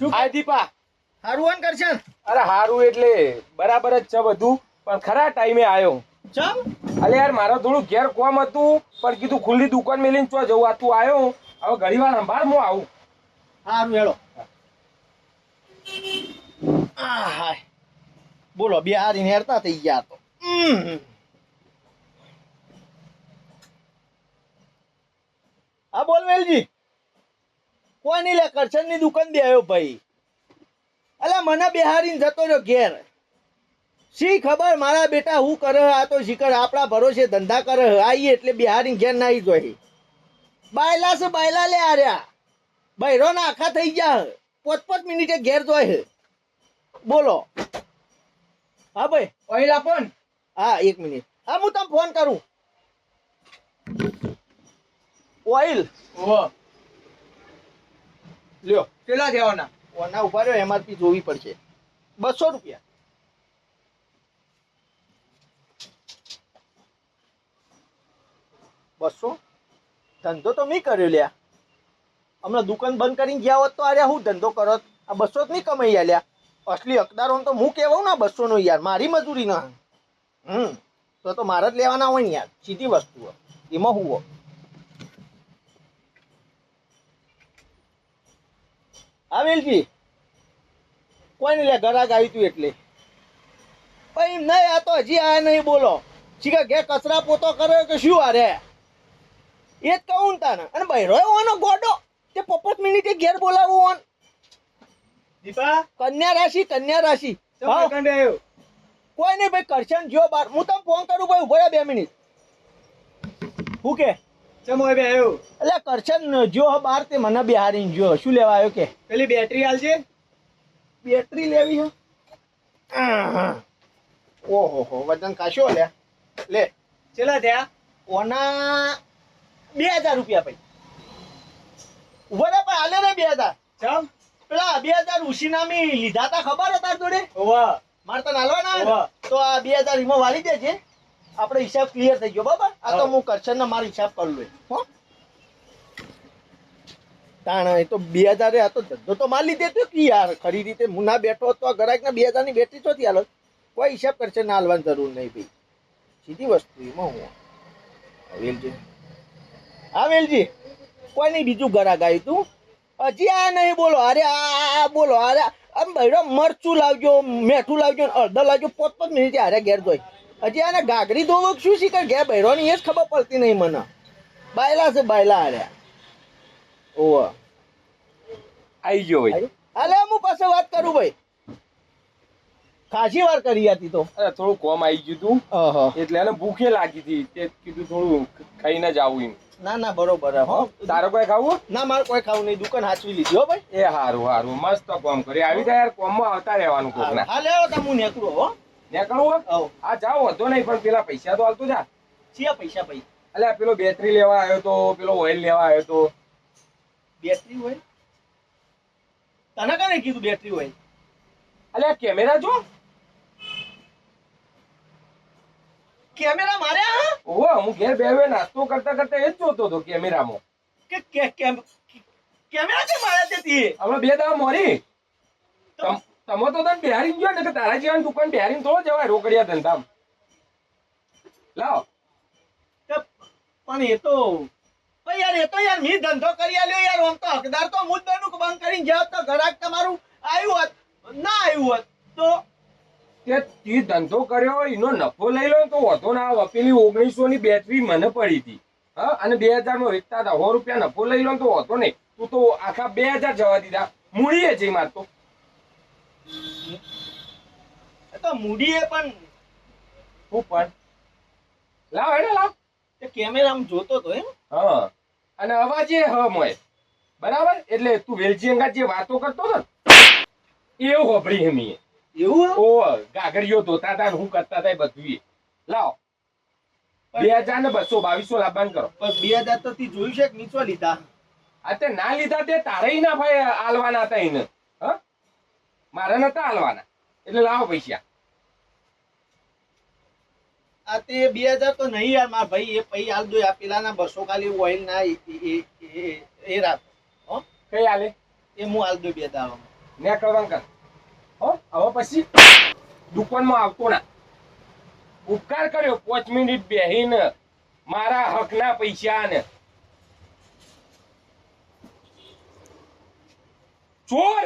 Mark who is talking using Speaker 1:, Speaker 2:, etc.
Speaker 1: શું
Speaker 2: આ દીપા.
Speaker 1: હારું અન કરશે
Speaker 2: અરે હારું એટલે. બરાબર જ છે બધું. પણ ખરા ટાઈમે આવ્યો
Speaker 1: ચમ?
Speaker 2: અલે યાર મારો થોડું ઘેર કોમ હતું પણ કીધું ખુલ્લી દુકાન મેલીને ચો જવું આ તું આવ્યો હવે ઘડી વાર સંભાળ હું આવું.
Speaker 1: હારું હાય બોલો બે હારી હેરતા થઈ ગયા તો. હા બોલ વેલજી. કોઈ નહીં લે કરશનની દુકાન દે આવ્યો ભાઈ. અલા મને બિહારીને જતો રહ્યો ઘેર. શી ખબર મારા બેટા હું કરે આ તો શીખર આપણા ભરોસે ધંધા કરે આવીએ એટલે બિહારી ઘેર નાઈ જોઈ બાયલા છે બાયલા લે આર્યા બૈરો ના આખા થઈ ગયા પોત પોત મિનિટે ઘેર જોય બોલો. હા ભાઈ.
Speaker 2: ઓઇલ આપો ને
Speaker 1: હા એક મિનિટ. હા હું તમને ફોન કરું. ઓઇલ. લ્યો.
Speaker 2: કેટલા દેવાના
Speaker 1: ઓના? ઊભા રહ્યો એમઆરપી જોવી પડશે. બસો રૂપિયા. બસો? ધંધો તો મેં કર્યો લ્યા. હમણાં દુકાન બંધ કરીને ગયા હોત તો અરે હું ધંધો કરો આ બસો જ નહીં કમાઈ આલ્યા અસલી હકદારો તો હું કહેવાઉં ને બસો નો યાર મારી મજૂરી ના હમ. તો તો મારે જ લેવાના હોય ને યાર સીધી વસ્તુ એમાં હું હોય. કોઈને લે ગરાગ આવ્યું તું એટલે. પછી નહીં આ તો હજી આ નહીં બોલો. શીખા ઘેર કચરા પોતો કર્યો કે શું આ રે? એ જ કહું તાને. અને બૈરો ઓનો ગોડો. તે પપ્પત મિનિટે ઘેર બોલાવું ઓન
Speaker 2: દીપા?
Speaker 1: કન્યા રાશિ કન્યા રાશિ. કોઈ નહીં ભાઈ કરશન જો બાર. હું તમને ફોન કરું ભાઈ ઊભો બે મિનિટ. હું કે?
Speaker 2: ચમ હવે આવ્યો
Speaker 1: એટલે કરશન જો બાર તે મને બિહારી જો શું લેવા આવ્યો કે?
Speaker 2: પેલી બેટરી હાલશે
Speaker 1: બેટરી લેવી હા? ઓહો હો વજન કાશો લે. લે.
Speaker 2: ચેલા થયા.
Speaker 1: ઓના બે હજાર રૂપિયા ભાઈ. ઊભો હાલે ને બે હજાર.
Speaker 2: ચમ?
Speaker 1: પેલા બે હજાર ઉશીનામી લીધા તા ખબર હતા જોડે?
Speaker 2: ઓવા
Speaker 1: મારે તને હાલવાના? તો આ બે હજાર વાલી વાળી દેજે. આપણે હિસાબ ક્લિયર થઈ ગયો બાબા આ તો
Speaker 2: હું.
Speaker 1: કરશન ને મારો હિસાબ કરી લઉં હો. તાણા એ તો બે હજાર આ તો ધંધો તો માલ લીધે તો કે યાર ખરી રીતે હું ના બેઠો તો આ ગ્રાહક ના બે હજારની બેટરી ચોથી હાલો. કોઈ હિસાબ કરશે ના હાલવાની જરૂર નહીં ભાઈ. સીધી વસ્તુ એમાં હું. વેલજી. હા વેલજી. કોઈ નહીં બીજું ગ્રાહક આવ્યું તું. હજી આ નહીં બોલો. અરે આ બોલો. અરે આમ ભાઈ મરચું લાવજો મેઠું લાવજો અડધા અડધો લાવજો પોત પોત મિનિટે હારે ઘેર જોઈ. હજી આને ગાગરી ધોવક શું શીખે ઘેર બહેરોની એ જ ખબર પડતી નહીં મને. બાયલા છે બાયલા હારે ઓવા
Speaker 2: આવી ગયો ભાઈ.
Speaker 1: હાલે હું પાસે વાત કરું ભાઈ. ખાસી વાર કરી હતી તો.
Speaker 2: અરે થોડું કોમ આવી ગયું તું. એટલે એને ભૂખે લાગી હતી. તે કીધું થોડું ખાઈને જ આવું એમ.
Speaker 1: ના ના બરોબર હે,
Speaker 2: તારો કોઈ ખાવું?
Speaker 1: ના મારે કોઈ ખાવું નહીં. દુકાન હાચવી લીધી હો ભાઈ.
Speaker 2: એ હારું હારું. મસ્ત કોમ કરી. આવી જાય યાર કોમમાં આવતા રહેવાનું કોક ના
Speaker 1: હાલે હું નીકળું હો.
Speaker 2: નીકળવું આ જાઓ વધો નહીં પણ પેલા પૈસા તો હાલતો જા.
Speaker 1: છીએ પૈસા ભાઈ?
Speaker 2: અલ્યા પેલો બેટરી લેવા આવ્યો તો પેલો ઓઇલ લેવા આવ્યો તો.
Speaker 1: બેટરી હોય તને કને કીધું બેટરી હોય
Speaker 2: અલ્યા કેમેરા જો.
Speaker 1: કેમેરા મારે હા?
Speaker 2: ઓહો હું ઘેર બેહવે નાસ્તો કરતા કરતા એ જ જોતો હતો કેમેરામાં.
Speaker 1: કે કેમેરા કે મારે તે તી
Speaker 2: હમણાં બે દાવા મોરી તમ- તો તને બિહારી ગયો ને કે તારા જેવાની દુકાન બિહારી તો જવાય રોકડિયા ધંધામ. લાવ.
Speaker 1: પણ એ તો યાર એ તો યાર મી ધંધો કરી આલ્યો યાર આમ તો હકદાર તો હું જ બનું બંધ કરીને જાવ તો ઘરાક તમારું આવ્યું હોત ના આવ્યું હોત તો?
Speaker 2: તે તી ધંધો કર્યો એનો નફો લઈ લો તો વધો ના આવે પેલી ઓગણીસો ની બેટરી મને પડી હતી. હા અને બે હજાર નો વેચતા હતા સો રૂપિયા નફો લઈ લો તો વધો નહીં. તું તો આખા બે હજાર જવા દીધા. મૂળીએ જઈ માર તો
Speaker 1: મૂડીએ પણ.
Speaker 2: ઉપર લાવ હેડે લાવ.
Speaker 1: એ કેમેરામાં જોતો તો એમ.
Speaker 2: હા. અને અવાજે હ મોય. બરાબર? એટલે તું વેલજી અંગા જે વાતો કરતો હતો એવું હોભળી હમી
Speaker 1: એવું
Speaker 2: ઓ ગાગરીઓ ધોતા હતા હું કરતા હતા બધું લાવ. બે હજાર ને બસો બાવીસો લાભાન કરો.
Speaker 1: પણ બે હજાર તો તી જોયું છે કે નીચો લીધા?
Speaker 2: આ તે ના લીધા તે તારે ના ભાઈ આલવાના હતા એને. હ? મારે નતા આલવાના એટલે લાવો પૈસા.
Speaker 1: આ તે બે હજાર તો નહીં યાર મારા ભાઈ એ પૈ હાલ દો આ પેલાના બસો ખાલી ઓઇલ ના એ રાખ
Speaker 2: કઈ હાલે?
Speaker 1: એ હું હાલ દો બે દાવામાં
Speaker 2: ને કલવાંકર હો હવે પછી દુકાનમાં આવતો ના. ઉપકાર કર્યો પાંચ મિનિટ બેહીને મારા હકના પૈસા ને ચોર!